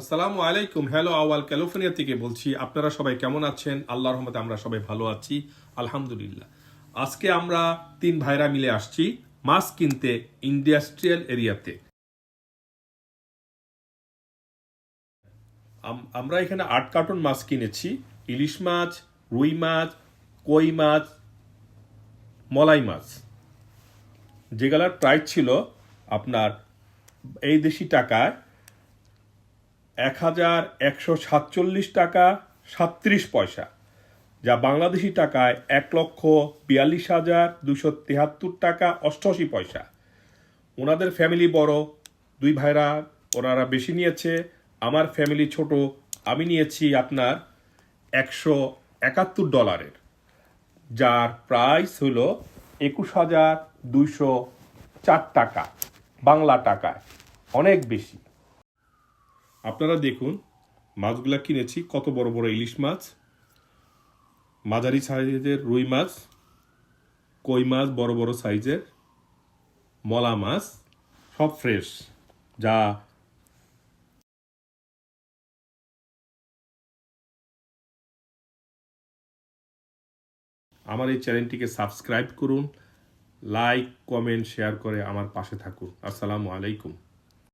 আসসালামু আলাইকুম। হ্যালো আওয়াল ক্যালিফোর্নিয়া থেকে বলছি, আপনারা সবাই কেমন আছেন? আল্লাহর রহমতে আমরা সবাই ভালো আছি, আলহামদুলিল্লাহ। আজকে আমরা তিন ভাইরা মিলে আসছি মাছ কিনতে ইন্ডাস্ট্রিয়াল এরিয়াতে। আম- আমরা এখানে আট কার্টন মাছ কিনেছি, ইলিশ মাছ, রুই মাছ, কই মাছ, মলাই মাছ। যেগুলার প্রাইস ছিল আপনার এই দেশি টাকায় এক হাজার একশো সাতচল্লিশ টাকা সাত্রিশ পয়সা, যা বাংলাদেশি টাকায় এক লক্ষ বিয়াল্লিশ হাজার দুশো তেহাত্তর টাকা অষ্টআশি পয়সা। ওনাদের ফ্যামিলি বড়, দুই ভাইরা ওনারা বেশি নিয়েছে, আমার ফ্যামিলি ছোট, আমি নিয়েছি আপনার একশো একাত্তর ডলারের, যার প্রাইস হলো একুশ হাজার দুইশো চার টাকা, বাংলা টাকায়, অনেক বেশি। আপনারা দেখুন, মাছগুলা কিনেছি, কত বড় বড় ইলিশ মাছ, মাঝারি সাইজের রুই মাছ, কই মাছ, বড় বড় সাইজের মলা মাছ, সব ফ্রেশ, যা আমার এই চ্যানেলটিকে সাবস্ক্রাইব করুন, লাইক, কমেন্ট, শেয়ার করে আমার পাশে থাকুন। আসসালামু আলাইকুম।